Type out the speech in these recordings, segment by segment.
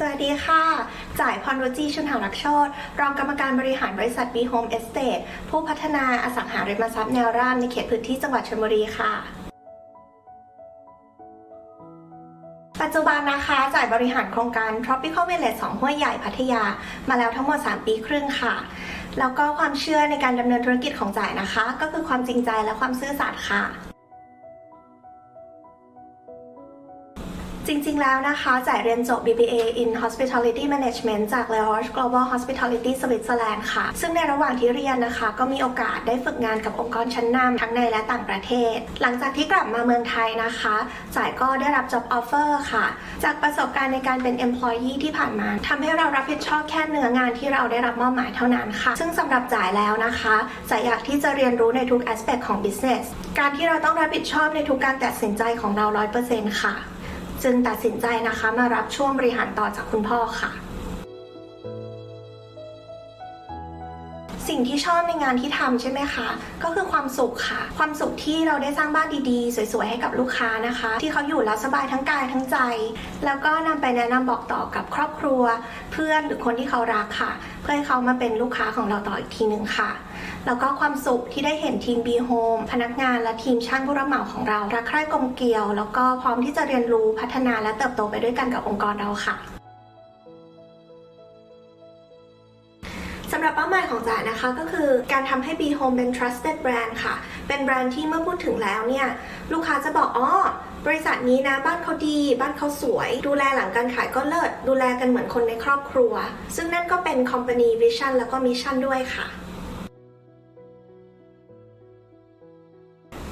สวัสดีค่ะ จ่ายพรวจีชุนหารักโชตรองกรรมการบริหารบริษัท B Home Estate ผู้พัฒนาอสังหาริมทรัพย์แนวราบในเขตพื้นที่จังหวัดชลบุรีค่ะปัจจุบันนะคะจ่ายบริหารโครงการ Tropical Village 2ห้วยใหญ่พัทยา มาแล้วทั้งหมด 3 ปีครึ่งค่ะ แล้วก็ความเชื่อในการดำเนินธุรกิจของจ่ายนะคะ ก็คือความจริงใจและความซื่อสัตย์ค่ะ จริง ๆ แล้วนะคะจ่ายเรียนจบ BBA in Hospitality Management จาก l e o s Global Hospitality Switzerland ค่ะ ซึ่งในระหว่างที่เรียนนะคะ ก็มีโอกาสได้ฝึกงานกับองค์กรชั้นนำทั้งในและต่างประเทศ หลังจากที่กลับมาเมืองไทยนะคะ จ่ายก็ได้รับ job offer ค่ะ จากประสบการณ์ในการเป็น employee ที่ผ่านมาทำให้เรารับผิดชอบแค่เนื้องานที่เราได้รับมอบหมายเท่านั้นค่ะ ซึ่งสำหรับจ่ายแล้วนะคะจ่ายอยากที่จะเรียนรู้ในทุก aspect ของ business การที่เราต้องรับผิดชอบในทุกการตัดสินใจของเรา 100%ค่ะ จึงตัดสินใจนะคะมารับช่วงบริหารต่อจากคุณพ่อค่ะ สิ่งที่ชอบในงานที่ทำใช่ไหมคะ ก็คือความสุขค่ะ ความสุขที่เราได้สร้างบ้านดีๆ สวยๆ ให้กับลูกค้านะคะ ที่เขาอยู่แล้วสบายทั้งกายทั้งใจ แล้วก็นำไปแนะนำบอกต่อกับครอบครัว เพื่อนหรือคนที่เขารักค่ะ เพื่อให้เขามาเป็นลูกค้าของเราต่ออีกทีหนึ่งค่ะ แล้วก็ความสุขที่ได้เห็นทีม B Home พนักงานและทีมช่างผู้รับเหมาของเรารักใคร่กลมเกลียว แล้วก็พร้อมที่จะเรียนรู้พัฒนาและเติบโตไปด้วยกันกับองค์กรเราค่ะ หรับเป้าหมายของจ๋านะคะก็คือการทำให้ B Home เป็น trusted brand ค่ะ เป็นแบรนด์ที่เมื่อพูดถึงแล้วเนี่ย ลูกค้าจะบอกอ๋อบริษัทนี้นะบ้านเขาดีบ้านเขาสวย ดูแลหลังการขายก็เลิศ ดูแลกันเหมือนคนในครอบครัว ซึ่งนั่นก็เป็น company vision แล้วก็ mission ด้วยค่ะ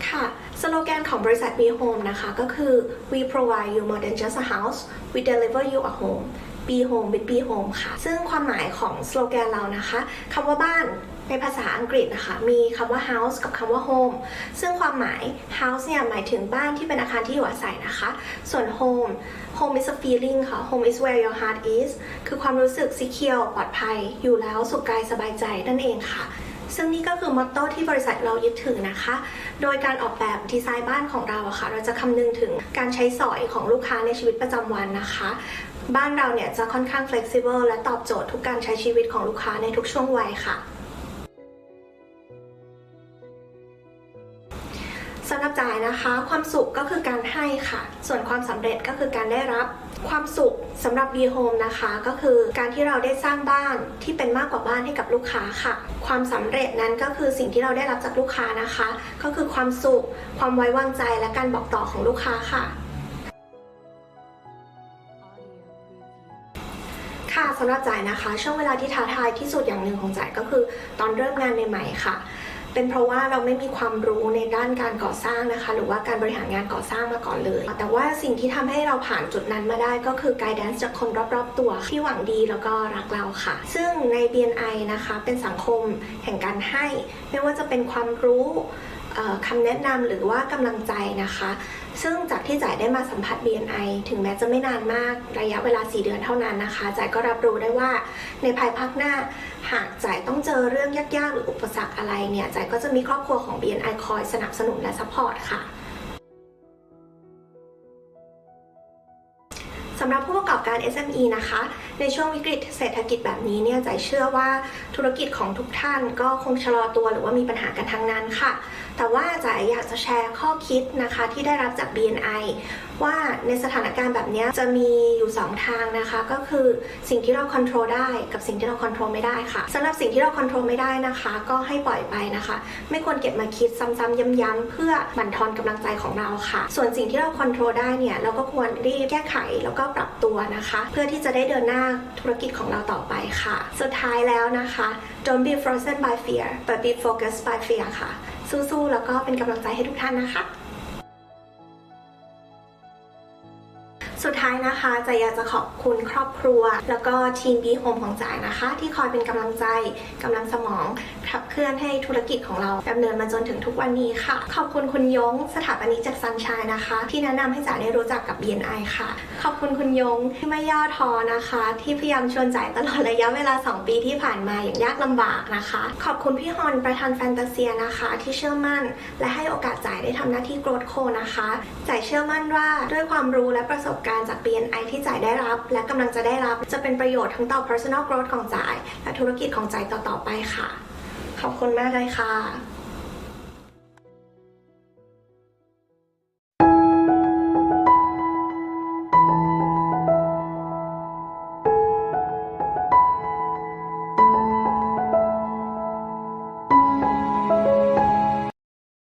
ค่ะสโลแกนของบริษัท B Home นะคะ ก็คือ we provide you more than just a house we deliver you a home ปีโฮมเป็นปีโฮมค่ะ ซึ่งความหมายของสโลแกนเรานะคะคำว่าบ้านในภาษาอังกฤษนะคะมีคำว่า house กับคำว่า home ซึ่งความหมาย house เนี่ยหมายถึงบ้านที่เป็นอาคารที่อยู่อาศัยนะคะ ส่วน home home is a feeling ค่ะ home is where your heart is คือความรู้สึก secure ปลอดภัย อยู่แล้วสุขกายสบายใจนั่นเองค่ะ ซึ่งนี่ก็คือมอตโต้ที่บริษัทเรายึดถือนะคะ โดยการออกแบบดีไซน์บ้านของเราอะค่ะ เราจะคำนึงถึงการใช้สอยของลูกค้าในชีวิตประจำวันนะคะ บ้านเราเนี่ยจะค่อนข้าง flexible และตอบโจทย์ทุกการใช้ชีวิตของลูกค้าในทุกช่วงวัยค่ะ สำหรับจ่ายนะคะ ความสุขก็คือการให้ค่ะ ส่วนความสำเร็จก็คือการได้รับ ความสุขสำหรับ B Home นะคะ ก็คือการที่เราได้สร้างบ้านที่เป็นมากกว่าบ้านให้กับลูกค้าค่ะ ความสำเร็จนั้นก็คือสิ่งที่เราได้รับจากลูกค้านะคะ ก็คือความสุข ความไว้วางใจและการบอกต่อของลูกค้าค่ะค่ะสำหรับจ่ายนะคะ ช่วงเวลาที่ท้าทายที่สุดอย่างหนึ่งของจ่ายก็คือ ตอนเริ่มงานใหม่ๆค่ะ เป็นเพราะว่าเราไม่มีความรู้ในด้านการก่อสร้างนะคะ หรือว่าการบริหารงานก่อสร้างมาก่อนเลย แต่ว่าสิ่งที่ทำให้เราผ่านจุดนั้นมาได้ก็คือ guidance จากคนรอบๆ ตัวที่หวังดีแล้วก็รักเราค่ะ ซึ่งใน BNI นะคะเป็นสังคมแห่งการให้ ไม่ว่าจะเป็นความรู้คำแนะนำหรือว่ากำลังใจนะคะ ซึ่งจากที่จ่ายได้มาสัมผัส BNI ถึงแม้จะไม่นานมากระยะเวลา 4 เดือนเท่านั้นนะคะจ่ายก็รับรู้ได้ว่าในภายภาคหน้า หากจ่ายต้องเจอเรื่องยากๆ หรืออุปสรรคอะไรเนี่ยจ่ายก็จะมีครอบครัวของ BNI คอยสนับสนุนและซัพพอร์ตค่ะำหรับผู้ประกอบการ SME นะคะ ในช่วงวิกฤตเศรษฐกิจแบบนี้เนี่ยใจเชื่อว่าธุรกิจของทุกท่านก็คงชะลอตัวหรือว่ามีปัญหากันทั้งนั้นค่ะ แต่ว่าใจอยากจะแชร์ข้อคิดนะคะที่ได้รับจาก BNI ว่าในสถานการณ์แบบนี้จะมีอยู่ 2 ทางนะคะ ก็คือสิ่งที่เราควบคุมได้กับสิ่งที่เราควบคุมไม่ได้ค่ะสำหรับสิ่งที่เราควบคุมไม่ได้นะคะ ก็ให้ปล่อยไปนะคะ ไม่ควรเก็บมาคิดซ้ำๆย้ำๆเพื่อบั่นทอนกำลังใจของเราค่ะ ส่วนสิ่งที่เราควบคุมได้เนี่ยเราก็ควรรีบแก้ไขแล้วก็ปรับตัวนะคะ เพื่อที่จะได้เดินหน้าธุรกิจของเราต่อไปค่ะ สุดท้ายแล้วนะคะ don't be frozen by fear but be focused by fear ค่ะ สู้ๆแล้วก็เป็นกำลังใจให้ทุกท่านนะคะ สุดท้ายนะคะจะอยากจะขอบคุณครอบครัว แล้วก็ทีมบีโฮมของจ่ายนะคะ ที่คอยเป็นกำลังใจกำลังสมองขับเคลื่อนให้ธุรกิจของเราดำเนินมาจนถึงทุกวันนี้ค่ะ ขอบคุณคุณยงสถาปนิกจากซันช n ยนะคะ ที่แนะนำให้จ่ายได้รู้จักกับ BNI ค่ะ ขอบคุณคุณยงที่ไม่ย่อท้อนะคะ ที่พยายามชวนจ่ายตลอดระยะเวลา 2 ปีที่ผ่านมาอย่างยากลำบากนะคะ ขอบคุณพี่ฮอนประธานแฟนตาเซียนะคะ ที่เชื่อมั่น และให้โอกาสจ่ายได้ทำหน้าที่โกรดโคนะคะจ่ายเชื่อมั่นว่าด้วยความรู้และประสบการณ์จาก BNI ที่จ่ายได้รับ และกำลังจะได้รับจะเป็นประโยชน์ทั้งต่อ personal growth ของจ่าย และธุรกิจของจ่ายต่อๆไปค่ะ ขอบคุณมากเลยค่ะ